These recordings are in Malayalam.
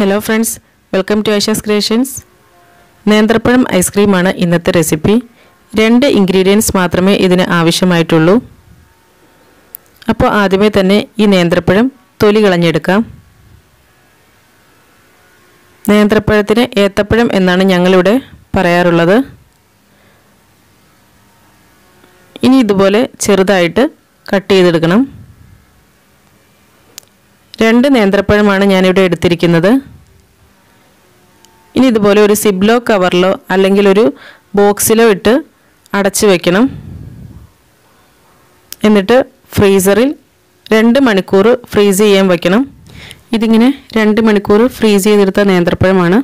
Hello friends welcome to Aisha's creations നേന്ത്രപ്പഴം ഐസ്ക്രീമാണ് ഇന്നത്തെ റെസിപ്പി രണ്ട് ഇൻഗ്രീഡിയൻസ് മാത്രമേ ഇതിന് ആവശ്യമായിട്ടുള്ളൂ. അപ്പോൾ ആദ്യമേ തന്നെ ഈ നേന്ത്രപ്പഴം തൊലി കളഞ്ഞെടുക്കാം. നേന്ത്രപ്പഴത്തിന് ഏത്തപ്പഴം എന്നാണ് ഞങ്ങളിവിടെ പറയാറുള്ളത്. ഇനി ഇതുപോലെ ചെറുതായിട്ട് കട്ട് ചെയ്തെടുക്കണം. രണ്ട് നേന്ത്രപ്പഴമാണ് ഞാനിവിടെ എടുത്തിരിക്കുന്നത്. ഇനി ഇതുപോലെ ഒരു സിബ്ലോ കവറിലോ അല്ലെങ്കിൽ ഒരു ബോക്സിലോ ഇട്ട് അടച്ചു വയ്ക്കണം എന്നിട്ട് ഫ്രീസറിൽ രണ്ട് മണിക്കൂർ ഫ്രീസ് ചെയ്യാൻ വയ്ക്കണം ഇതിങ്ങനെ രണ്ട് മണിക്കൂർ ഫ്രീസ് ചെയ്തെടുത്ത നേന്ത്രപ്പഴമാണ്.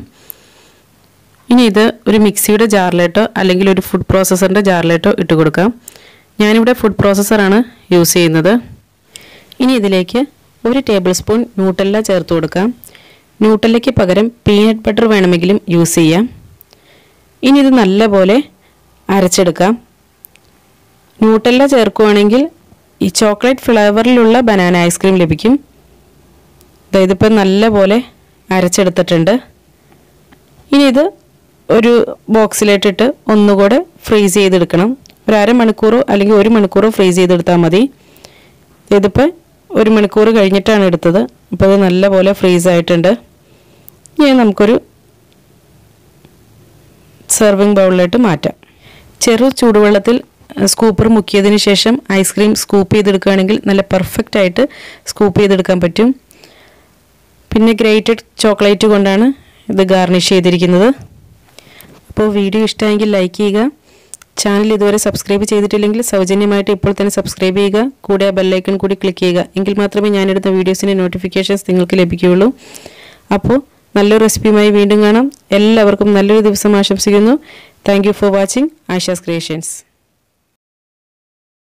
ഇനി ഇത് ഒരു മിക്സിയുടെ ജാറിലേട്ടോ അല്ലെങ്കിൽ ഒരു ഫുഡ് പ്രോസസ്സറിന്റെ ജാറിലേട്ടോ ഇട്ട് കൊടുക്കാം. ഞാനിവിടെ ഫുഡ് പ്രോസസ്സറാണ് യൂസ് ചെയ്യുന്നത്. ഇനി ഇതിലേക്ക് ഒരു ടേബിൾ സ്പൂൺ ന്യൂട്ടല്ല ചേർത്ത് കൊടുക്കാം ന്യൂട്ടല്ലയ്ക്ക് പകരം പീനട്ട് ബട്ടർ വേണമെങ്കിലും യൂസ് ചെയ്യാം. ഇനി ഇത് നല്ലപോലെ അരച്ചെടുക്കാം. ന്യൂട്ടല്ല ചേർക്കുകയാണെങ്കിൽ ഈ ചോക്ലേറ്റ് ഫ്ലേവറിലുള്ള ബനാന ഐസ്ക്രീം ലഭിക്കും. ഇതിപ്പോൾ നല്ലപോലെ അരച്ചെടുത്തിട്ടുണ്ട്. ഇനി ഇത് ഒരു ബോക്സിലേട്ടിട്ട് ഒന്നുകൂടെ ഫ്രീസ് ചെയ്തെടുക്കണം. ഒരു അരമണിക്കൂറോ അല്ലെങ്കിൽ ഒരു മണിക്കൂറോ ഫ്രീസ് ചെയ്തെടുത്താൽ മതി. ഇതിപ്പോൾ ഒരു മണിക്കൂർ കഴിഞ്ഞിട്ടാണ് എടുത്തത്. അപ്പോൾ അത് നല്ലപോലെ ഫ്രീസ് ആയിട്ടുണ്ട്. ഇനി നമുക്കൊരു സെർവിങ് ബൗളിലോട്ട് മാറ്റാം. ചെറു ചൂടുവെള്ളത്തിൽ സ്കൂപ്പർ മുക്കിയതിന് ശേഷം ഐസ്ക്രീം സ്കൂപ്പ് ചെയ്തെടുക്കുകയാണെങ്കിൽ നല്ല പെർഫെക്റ്റ് ആയിട്ട് സ്കൂപ്പ് ചെയ്തെടുക്കാൻ പറ്റും. പിന്നെ ഗ്രേറ്റഡ് ചോക്ലേറ്റ് കൊണ്ടാണ് ഇത് ഗാർണിഷ് ചെയ്തിരിക്കുന്നത്. അപ്പോൾ വീഡിയോ ഇഷ്ടമെങ്കിൽ ലൈക്ക് ചെയ്യുക. ചാനൽ ഇതുവരെ സബ്സ്ക്രൈബ് ചെയ്തിട്ടില്ലെങ്കിൽ സൗജന്യമായിട്ട് ഇപ്പോൾ തന്നെ സബ്സ്ക്രൈബ് ചെയ്യുക. കൂടെ ആ ബെല്ലൈക്കൺ കൂടി ക്ലിക്ക് ചെയ്യുക. എങ്കിൽ മാത്രമേ ഞാനെടുത്ത വീഡിയോസിന്റെ നോട്ടിഫിക്കേഷൻസ് നിങ്ങൾക്ക് ലഭിക്കുകയുള്ളൂ. അപ്പോൾ നല്ലൊരു റെസിപ്പിയുമായി വീണ്ടും കാണാം. എല്ലാവർക്കും നല്ലൊരു ദിവസം ആശംസിക്കുന്നു. Thank for watching Asha's creations